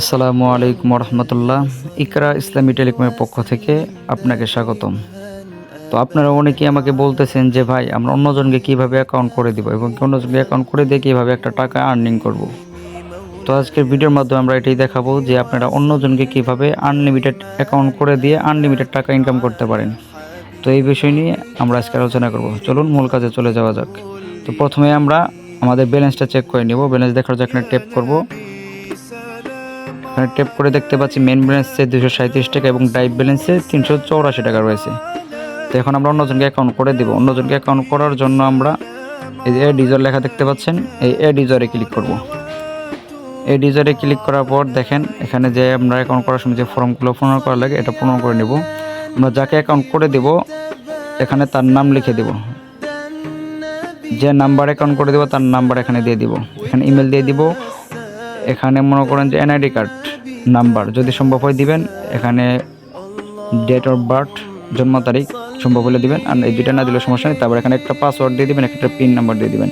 আসসালামু আলাইকুম রহমতুল্লাহ ইকরা ইসলামী টেলিকমের পক্ষ থেকে আপনাকে স্বাগতম। তো আপনারা অনেকেই আমাকে বলতেছেন যে, ভাই, আমরা অন্যজনকে কীভাবে অ্যাকাউন্ট করে দিব এবং অন্যজনকে অ্যাকাউন্ট করে দিয়ে কীভাবে একটা টাকা আর্নিং করব? তো আজকের ভিডিওর মাধ্যমে আমরা এটাই দেখাবো যে, আপনারা অন্যজনকে কীভাবে আনলিমিটেড অ্যাকাউন্ট করে দিয়ে আনলিমিটেড টাকা ইনকাম করতে পারেন। তো এই বিষয় নিয়ে আমরা আজকে আলোচনা করব। চলুন, মূল কাজে চলে যাওয়া যাক। তো প্রথমে আমরা আমাদের ব্যালেন্সটা চেক করে নেব। ব্যালেন্স দেখার জন্য টেপ করব। এখানে টেপ করে দেখতে পাচ্ছি মেন ব্যালেন্সে দুশো সাঁত্রিশ টাকা এবং ডাইভ ব্যালেন্সে তিনশো চৌরাশি টাকা রয়েছে। তো এখন আমরা অন্যজনকে অ্যাকাউন্ট করে দিব। অন্যজনকে অ্যাকাউন্ট করার জন্য আমরা এই যে ডিজর লেখা দেখতে পাচ্ছেন, এই এ ডিজরে ক্লিক করব এই ডিজরে ক্লিক করার পর দেখেন, এখানে যে আমরা অ্যাকাউন্ট করার সময় যে ফর্মগুলো পূরণ করা লাগে, এটা পূরণ করে নেব। আমরা যাকে অ্যাকাউন্ট করে দেব, এখানে তার নাম লিখে দেব। যে নাম্বার অ্যাকাউন্ট করে দেবো, তার নাম্বার এখানে দিয়ে দিব। এখানে ইমেল দিয়ে দিব। এখানে মনে করেন যে এনআইডি কার্ড নাম্বার যদি সম্ভব হয় দিবেন, এখানে ডেট অফ বার্থ জন্ম তারিখ সম্ভব হলে দিবেন, আর এই দুইটা না দিলে সমস্যা নেই। তারপর এখানে একটা পাসওয়ার্ড দিয়ে দিবেন, একটা পিন নাম্বার দিয়ে দিবেন।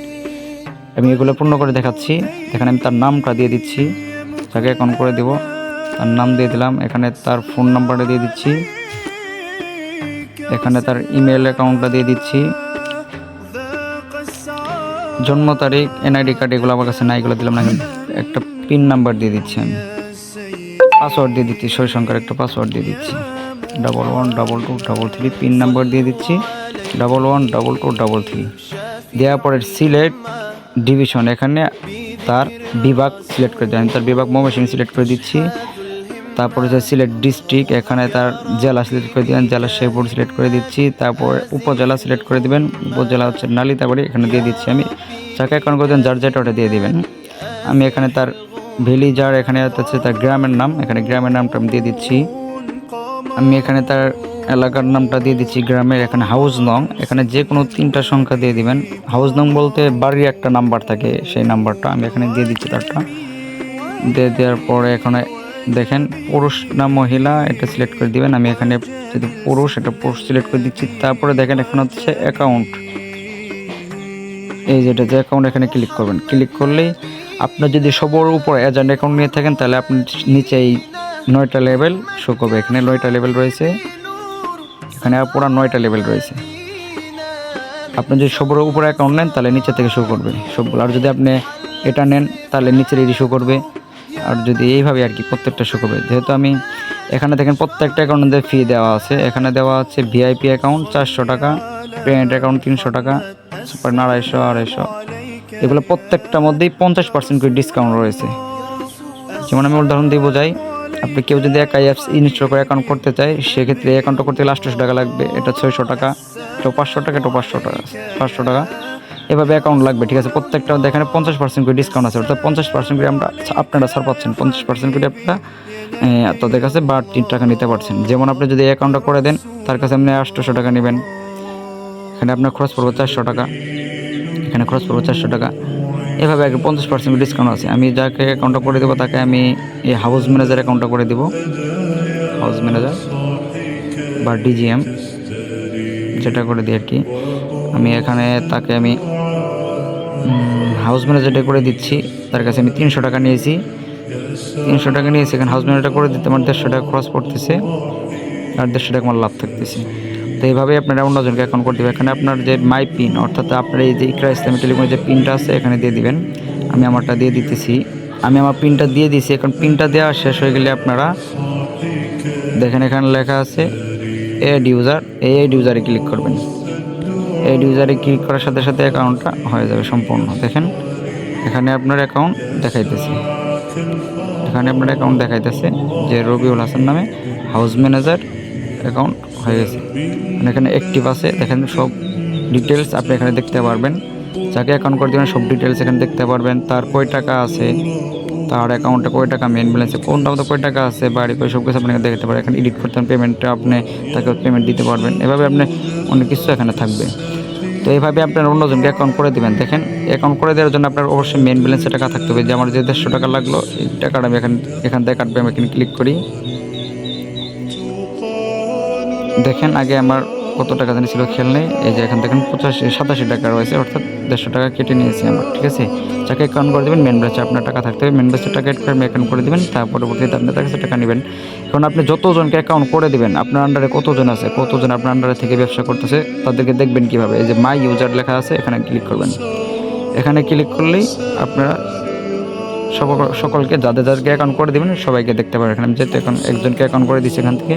আমি এগুলো পূর্ণ করে দেখাচ্ছি। এখানে আমি তার নামটা দিয়ে দিচ্ছি। তাকে অ্যাকাউন্ট করে দেব। তার নাম দিয়ে দিলাম। এখানে তার ফোন নাম্বারটা দিয়ে দিচ্ছি। এখানে তার ইমেল অ্যাকাউন্টটা দিয়ে দিচ্ছি। জন্ম তারিখ, এনআইডি কার্ড এগুলো আমার কাছে নাই, এগুলো দিলাম না। একটা পিন নাম্বার দিয়ে দিচ্ছি আমি পাসওয়ার্ড দিয়ে দিচ্ছি। ছয় সংখ্যার একটা পাসওয়ার্ড দিয়ে দিচ্ছি। Double one, double two, double three, pin number দিয়ে দিচ্ছি। Double one, double two, double three. দেওয়ার পরে সিলেট ডিভিশন, এখানে তার বিভাগ সিলেক্ট করে দেবেন তার বিভাগ ময়মনসিংহ সিলেক্ট করে দিচ্ছি। তারপরে হচ্ছে সিলেট ডিস্ট্রিক্ট, এখানে তার জেলা সিলেক্ট করে দিবেন জেলা শেরপুর সিলেক্ট করে দিচ্ছি। তারপর উপজেলা সিলেক্ট করে দিবেন, উপজেলা হচ্ছে নালিতাবাড়ি, এখানে দিয়ে দিচ্ছি আমি। যাকে অ্যাকাউন্ট করে দেন যার যেটা ওটা দিয়ে দেবেন। আমি এখানে তার ভিলিজার এখানে হচ্ছে তার গ্রামের নাম। এখানে গ্রামের নামটা আমি দিয়ে দিচ্ছি। আমি এখানে তার এলাকার নামটা দিয়ে দিচ্ছি গ্রামের, এখানে হাউস নং। এখানে যে কোনো তিনটা সংখ্যা দিয়ে দিবেন। হাউস নং বলতে বাড়ির একটা নাম্বার থাকে, সেই নাম্বারটা। আমি এখানে দিয়ে দিচ্ছি তারটা। দিয়ে দেওয়ার পরে এখানে দেখেন, পুরুষ না মহিলা, এটা সিলেক্ট করে দিবেন। আমি এখানে যদি পুরুষ, এটা পুরুষ সিলেক্ট করে দিচ্ছি। তারপরে দেখেন, এখানে হচ্ছে অ্যাকাউন্ট এই যেটা যে অ্যাকাউন্ট এখানে ক্লিক করবেন। ক্লিক করলেই আপনার যদি সবার উপর এজেন্ট অ্যাকাউন্ট নিয়ে থাকেন, তাহলে আপনি নিচে এই নয়টা লেভেল শো করবে। এখানে নয়টা লেভেল রয়েছে। এখানে পুরো নয়টা লেভেল রয়েছে। আপনি যদি সবার উপরে অ্যাকাউন্ট নেন, তাহলে নিচে থেকে শো করবে। সবগুলো। আর যদি আপনি এটা নেন, তাহলে নিচের এটি শো করবে। আর যদি এইভাবে আর কি প্রত্যেকটা শো করবে। যেহেতু আমি এখানে দেখেন প্রত্যেকটা অ্যাকাউন্টে ফি দেওয়া আছে। এখানে দেওয়া আছে ভিআইপি অ্যাকাউন্ট চারশো টাকা পেমেন্ট অ্যাকাউন্ট তিনশো টাকা সুপার আড়াইশো আড়াইশো। এগুলো প্রত্যেকটার মধ্যেই পঞ্চাশ পার্সেন্ট করে ডিসকাউন্ট রয়েছে। যেমন আমি উদাহরণ দিয়ে বোঝাই, আপনি কেউ যদি একা অ্যাপস ইনস্টল করে অ্যাকাউন্ট করতে চায়, সেক্ষেত্রে অ্যাকাউন্টটা করতে গেলে আটশোশো টাকা লাগবে, এটা ছয়শো টাকা, এটা পাঁচশো টাকা, এটা পাঁচশো টাকা পাঁচশো টাকা, এভাবে অ্যাকাউন্ট লাগবে, ঠিক আছে? প্রত্যেকটা এখানে পঞ্চাশ পার্সেন্ট করে ডিসকাউন্ট আছে, অর্থাৎ পঞ্চাশ পার্সেন্ট করে আমরা আপনারা ছাড় পাচ্ছেন, পঞ্চাশ পার্সেন্ট করে আপনারা তাদের কাছে বাড়তি টাকা নিতে পারছেন। যেমন আপনি যদি অ্যাকাউন্টটা করে দেন, তার কাছে আপনি আটশোশো টাকা নেবেন, এখানে আপনার খরচ পড়বে চারশো টাকা। এখানে খরচ পড়বে চারশো টাকা। এভাবে আগে পঞ্চাশ পার্সেন্ট ডিসকাউন্ট আছে। আমি যাকে অ্যাকাউন্টটা করে দেবো, তাকে আমি এই হাউস ম্যানেজার অ্যাকাউন্টটা করে দেবো। হাউস ম্যানেজার বা ডিজিএম যেটা করে দিই আর কি। আমি এখানে তাকে আমি হাউস ম্যানেজারটা করে দিচ্ছি। তার কাছে আমি তিনশো টাকা নিয়েছি। তিনশো টাকা নিয়েছি এখানে হাউস ম্যানেজারটা করে দিতে আমার দেড়শো টাকা খরচ পড়তেছে। আর দেড়শো টাকা আমার লাভ থাকতেছে। তো এইভাবে আপনারা অন্যজনকে অ্যাকাউন্ট করতে এখানে আপনার যে মাই পিন অর্থাৎ আপনার এই যে ইকরা ইসলামী টেলিফোনের যে পিনটা আছে, এখানে দিয়ে দিবেন। আমি আমারটা দিয়ে দিতেছি। আমি আমার পিনটা দিয়ে দিছি। এখন পিনটা দেওয়া শেষ হয়ে গেলে আপনারা দেখেন এখানে লেখা আছে এড ইউজার এই এড ইউজারে ক্লিক করবেন। এড ইউজারে ক্লিক করার সাথে সাথে অ্যাকাউন্টটা হয়ে যাবে সম্পূর্ণ। দেখেন, এখানে আপনার অ্যাকাউন্ট দেখাইতেছে। এখানে আপনার অ্যাকাউন্ট দেখাইতেছে যে রবিউল হাসান নামে হাউস ম্যানেজার অ্যাকাউন্ট হয়ে গেছে। মানে এখানে অ্যাক্টিভ আছে। দেখেন সব ডিটেলস আপনি এখানে দেখতে পারবেন। যাকে অ্যাকাউন্ট করে দেবেন, সব ডিটেলস এখানে দেখতে পারবেন। তার কয় টাকা আছে? তার অ্যাকাউন্টে কয় টাকা মেন ব্যালেন্সে কোনটা মতো কয় টাকা আছে? বাড়ি কয় সব কিছু আপনি দেখতে পারেন এখানে এডিট করতেন পেমেন্টটা আপনি, তাকে পেমেন্ট দিতে পারবেন। এভাবে আপনি অনেক কিছু এখানে থাকবে। তো এইভাবে আপনার অন্যজনকে অ্যাকাউন্ট করে দেবেন। দেখেন অ্যাকাউন্ট করে দেওয়ার জন্য আপনার অবশ্যই মেন ব্যালেন্সে টাকা থাকতে হবে। যে আমার যে দেড়শো টাকা লাগল, এই টাকাটা আমি এখান এখান থেকে কাটবে, আমি এখানে ক্লিক করি। দেখেন, আগে আমার কত টাকা জানি ছিল খেয়াল নেই। এই যে এখন থেকে পঁচাশি, সাতাশি টাকা রয়েছে, অর্থাৎ দেড়শো টাকা কেটে নিয়েছি আমার, ঠিক আছে? যাকে অ্যাকাউন্ট করে দেবেন মেন ব্রাঞ্চে আপনার টাকা থাকতে হবে মেন ব্রাঞ্চে টাকা অ্যাকাউন্ট করে দেবেন, তার পরবর্তীতে আপনার কাছে টাকা নেবেন। কারণ আপনি যতজনকে অ্যাকাউন্ট করে দেবেন, আপনার আন্ডারে কতজন আছে, কতজন আপনার আন্ডারে থেকে ব্যবসা করতেছে, তাদেরকে দেখবেন কীভাবে? এই যে মাই ইউজার লেখা আছে, এখানে ক্লিক করবেন। এখানে ক্লিক করলেই আপনারা সকল সকলকে, যাদের যাদেরকে অ্যাকাউন্ট করে দেবেন, সবাইকে দেখতে পারেন এখানে যেহেতু এখন একজনকে অ্যাকাউন্ট করে দিচ্ছি এখান থেকে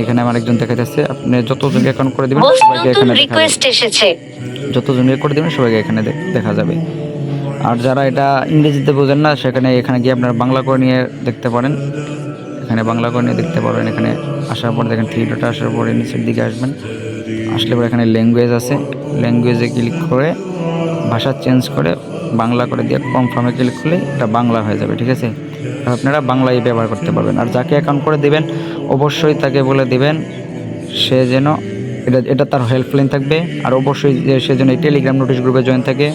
এখানে আমার একজন দেখা যাচ্ছে। আপনি যতজনকে অ্যাকাউন্ট করে দেবেন সবাইকে এখানে রিকোয়েস্ট এসেছে। যতজনকে করে দেবেন সবাইকে এখানে দেখা যাবে। আর যারা এটা ইংরেজিতে বোঝেন না সেখানে এখানে গিয়ে আপনারা বাংলা করে নিয়ে দেখতে পারেন। এখানে বাংলা করে নিয়ে দেখতে পারবেন। এখানে আসার পর দেখেন ডট আসার পরে নিচের দিকে আসবেন। আসলে পরে এখানে ল্যাঙ্গুয়েজ আছে। ল্যাঙ্গুয়েজে ক্লিক করে ভাষা চেঞ্জ করে বাংলা করে দিয়ে কনফার্মে ক্লিক করলে এটা বাংলা হয়ে যাবে ঠিক আছে? আপনারা বাংলায় ব্যবহার করতে পারবেন। আর যাকে অ্যাকাউন্ট করে দিবেন অবশ্যই তাকে বলে দিবেন, সে যেন এটা এটা তার হেল্পলাইন থাকবে। আর অবশ্যই সে যেন এই টেলিগ্রাম নোটিশ গ্রুপে জয়েন থাকে,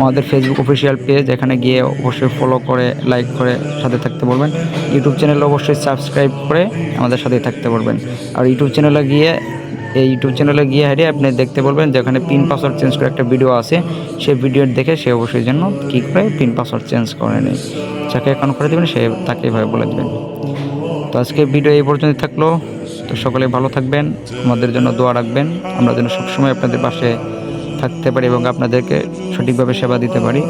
আমাদের ফেসবুক অফিসিয়াল পেজ এখানে গিয়ে অবশ্যই ফলো করে লাইক করে সাথে থাকতে বলবেন। ইউটিউব চ্যানেল অবশ্যই সাবস্ক্রাইব করে আমাদের সাথে থাকতে পারবেন আর ইউটিউব চ্যানেলে গিয়ে, এই ইউটিউব চ্যানেলে গিয়ে হারিয়ে আপনি দেখতে বলবেন যে ওখানে পিন পাসওয়ার্ড চেঞ্জ করে একটা ভিডিও আছে সেই ভিডিও দেখে সে অবশ্যই যেন কী করে পিন পাসওয়ার্ড চেঞ্জ করে নেয়। যাকে অ্যাকাউন্ট করে দেবেন, সে তাকে এভাবে বলে দেবেন। তো আজকে ভিডিও এই পর্যন্ত থাকল। তো সকলে ভালো থাকবেন, আমাদের জন্য দোয়া রাখবেন। আমরা যেন সবসময় আপনাদের পাশে থাকতে পারি এবং আপনাদেরকে সঠিকভাবে সেবা দিতে পারি।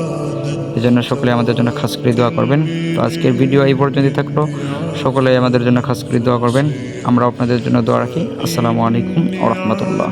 এই জন্য সকলে আমাদের জন্য খাস করে দোয়া করবেন। তো আজকের ভিডিও এই পর্যন্তই থাকল। সকলে আমাদের জন্য খাস করে দোয়া করবেন। আমরা আপনাদের জন্য দোয়া রাখি। আসসালামু আলাইকুম ও রহমতুল্লাহ।